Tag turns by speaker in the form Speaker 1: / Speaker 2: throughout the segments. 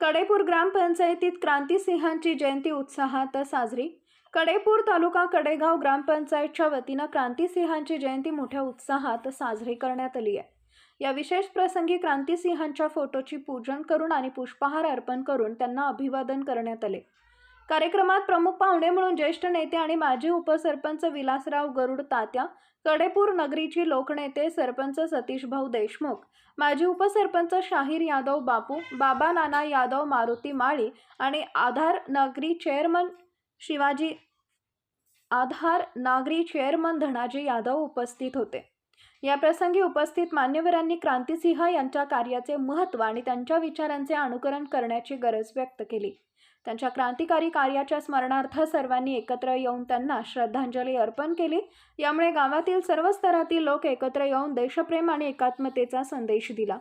Speaker 1: कडेपूर ग्रामपंचायतीत क्रांतिसिंहांची जयंती उत्साहात साजरी. कडेपूर तालुका कडेगाव ग्रामपंचायतच्या वतीनं क्रांतिसिंहांची जयंती मोठ्या उत्साहात साजरी करण्यात आली आहे. या विशेष प्रसंगी क्रांतिसिंहांच्या फोटोची पूजन करून आणि पुष्पहार अर्पण करून त्यांना अभिवादन करण्यात आले. कार्यक्रमात प्रमुख पाहुणे म्हणून ज्येष्ठ नेते आणि माजी उपसरपंच विलासराव गरुड तात्या कडेपूर नगरीची लोकनेते सरपंच सतीश भाऊ देशमुख माजी उपसरपंच शाहीर यादव बापू बाबा नाना यादव मारुती माळी आणि आधार नागरी चेअरमन शिवाजी आधार नागरी चेअरमन धनाजी यादव उपस्थित होते. याप्रसंगी उपस्थित मान्यवरांनी क्रांतिसिंह यांच्या कार्याचे महत्त्व आणि त्यांच्या विचारांचे अनुकरण करण्याची गरज व्यक्त केली. त्यांच्या क्रांतिकारी कार्याच्या स्मरणार्थ सर्वांनी एकत्र येऊन त्यांना श्रद्धांजली अर्पण केली. यामुळे गावातील सर्व स्तरातील लोक एकत्र येऊन देशप्रेम आणि एकात्मतेचा संदेश दिला.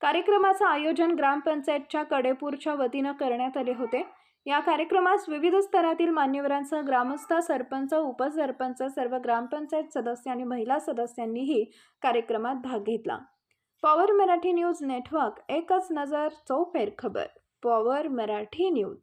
Speaker 1: कार्यक्रमाचं आयोजन ग्रामपंचायतच्या कडेपूरच्या वतीनं करण्यात आले होते. या कार्यक्रमास विविध स्तरातील मान्यवरांसह ग्रामस्थ सरपंच उपसरपंच सर्व ग्रामपंचायत सदस्य आणि महिला सदस्यांनीही कार्यक्रमात भाग घेतला. पॉवर मराठी न्यूज नेटवर्क एकच नजर चौफेर खबर. Power Marathi news.